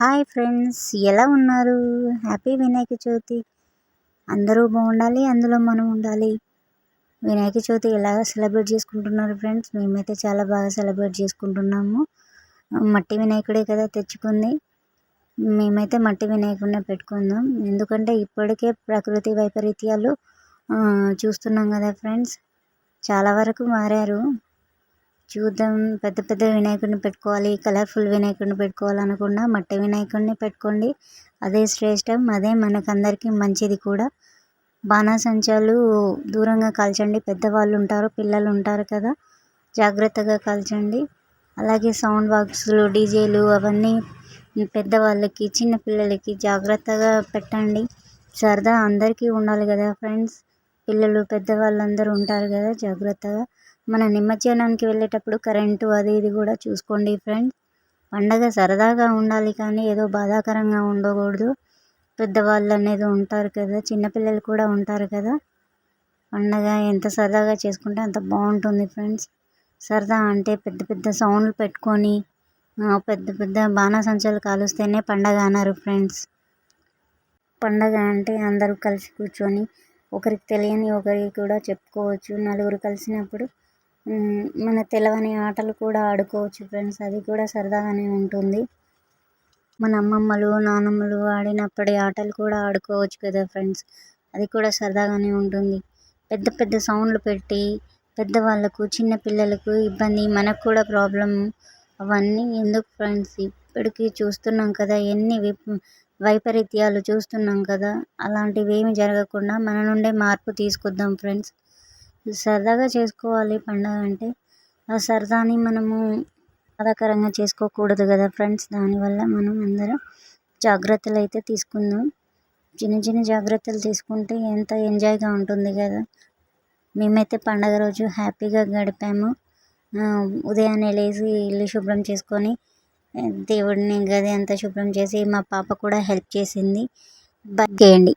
Hi friends ఎలా ఉన్నారు? Happy Vinayaka Chavithi. అందరూ బాగుండాలి అందులో మనం ఉండాలి. వినాయక చవితి ఎలా సెలబ్రేట్ చేసుకుంటున్నారు ఫ్రెండ్స్? మేమైతే చాలా బాగా సెలబ్రేట్ చేసుకుంటున్నాము. మట్టి వినాయకుడే కదా తెచ్చుకుంది. మేమైతే మట్టి వినాయకుడినే పెట్టుకుందాం. ఎందుకంటే ఇప్పటికే ప్రకృతి వైపరీత్యాలు చూస్తున్నాం కదా ఫ్రెండ్స్. చాలా వరకు మారారు. చూద్దాం. పెద్ద పెద్ద వినాయకుడిని పెట్టుకోవాలి కలర్ఫుల్ వినాయకుడిని పెట్టుకోవాలనుకున్నా మట్టి వినాయకుడిని పెట్టుకోండి. అదే శ్రేష్టం అదే మనకందరికీ మంచిది కూడా. బాణాసంచాలు దూరంగా కాల్చండి. పెద్దవాళ్ళు ఉంటారు పిల్లలు ఉంటారు కదా. జాగ్రత్తగా కాల్చండి. అలాగే సౌండ్ బాక్సులు డీజేలు అవన్నీ పెద్దవాళ్ళకి చిన్న పిల్లలకి జాగ్రత్తగా పెట్టండి. సరదా అందరికీ ఉండాలి కదా ఫ్రెండ్స్. పిల్లలు పెద్దవాళ్ళు అందరూ ఉంటారు కదా జాగ్రత్తగా. మన నిమజ్జనానికి వెళ్ళేటప్పుడు కరెంటు అది ఇది కూడా చూసుకోండి ఫ్రెండ్స్. పండగ సరదాగా ఉండాలి కానీ ఏదో బాధాకరంగా ఉండకూడదు. పెద్దవాళ్ళు అనేది ఉంటారు కదా చిన్నపిల్లలు కూడా ఉంటారు కదా. పండగ ఎంత సరదాగా చేసుకుంటే అంత బాగుంటుంది ఫ్రెండ్స్. సరదా అంటే పెద్ద పెద్ద సౌండ్లు పెట్టుకొని పెద్ద పెద్ద బాణాసంచాలు కాలుస్తేనే పండగ అన్నారు ఫ్రెండ్స్. పండగ అంటే అందరూ కలిసి కూర్చొని ఒకరికి తెలియని ఒకరికి కూడా చెప్పుకోవచ్చు. నలుగురు కలిసినప్పుడు మన తెలవని ఆటలు కూడా ఆడుకోవచ్చు ఫ్రెండ్స్. అది కూడా సరదాగానే ఉంటుంది. మన అమ్మమ్మలు నానమ్మలు ఆడినప్పటి ఆటలు కూడా ఆడుకోవచ్చు కదా ఫ్రెండ్స్. అది కూడా సరదాగానే ఉంటుంది. పెద్ద పెద్ద సౌండ్లు పెట్టి పెద్దవాళ్ళకు చిన్న పిల్లలకు ఇబ్బంది మనకు కూడా ప్రాబ్లం అవన్నీ ఎందుకు ఫ్రెండ్స్? ఇప్పటికీ చూస్తున్నాం కదా ఎన్ని వైపరీత్యాలు చూస్తున్నాం కదా. అలాంటివి ఏమి జరగకుండా మన నుండే మార్పు తీసుకొద్దాం ఫ్రెండ్స్. సరదాగా చేసుకోవాలి పండగ అంటే ఆ సరదాని మనము బాధాకరంగా చేసుకోకూడదు కదా ఫ్రెండ్స్. దానివల్ల మనం అందరం జాగ్రత్తలు అయితే తీసుకుందాం. చిన్న చిన్న జాగ్రత్తలు తీసుకుంటే ఎంత ఎంజాయ్గా ఉంటుంది కదా. మేమైతే పండగ రోజు హ్యాపీగా గడిపాము. ఉదయాన్నే లేచి ఇల్లు శుభ్రం చేసుకొని దేవుడిని గది అంతా శుభ్రం చేసి మా పాప కూడా హెల్ప్ చేసింది. చేయండి.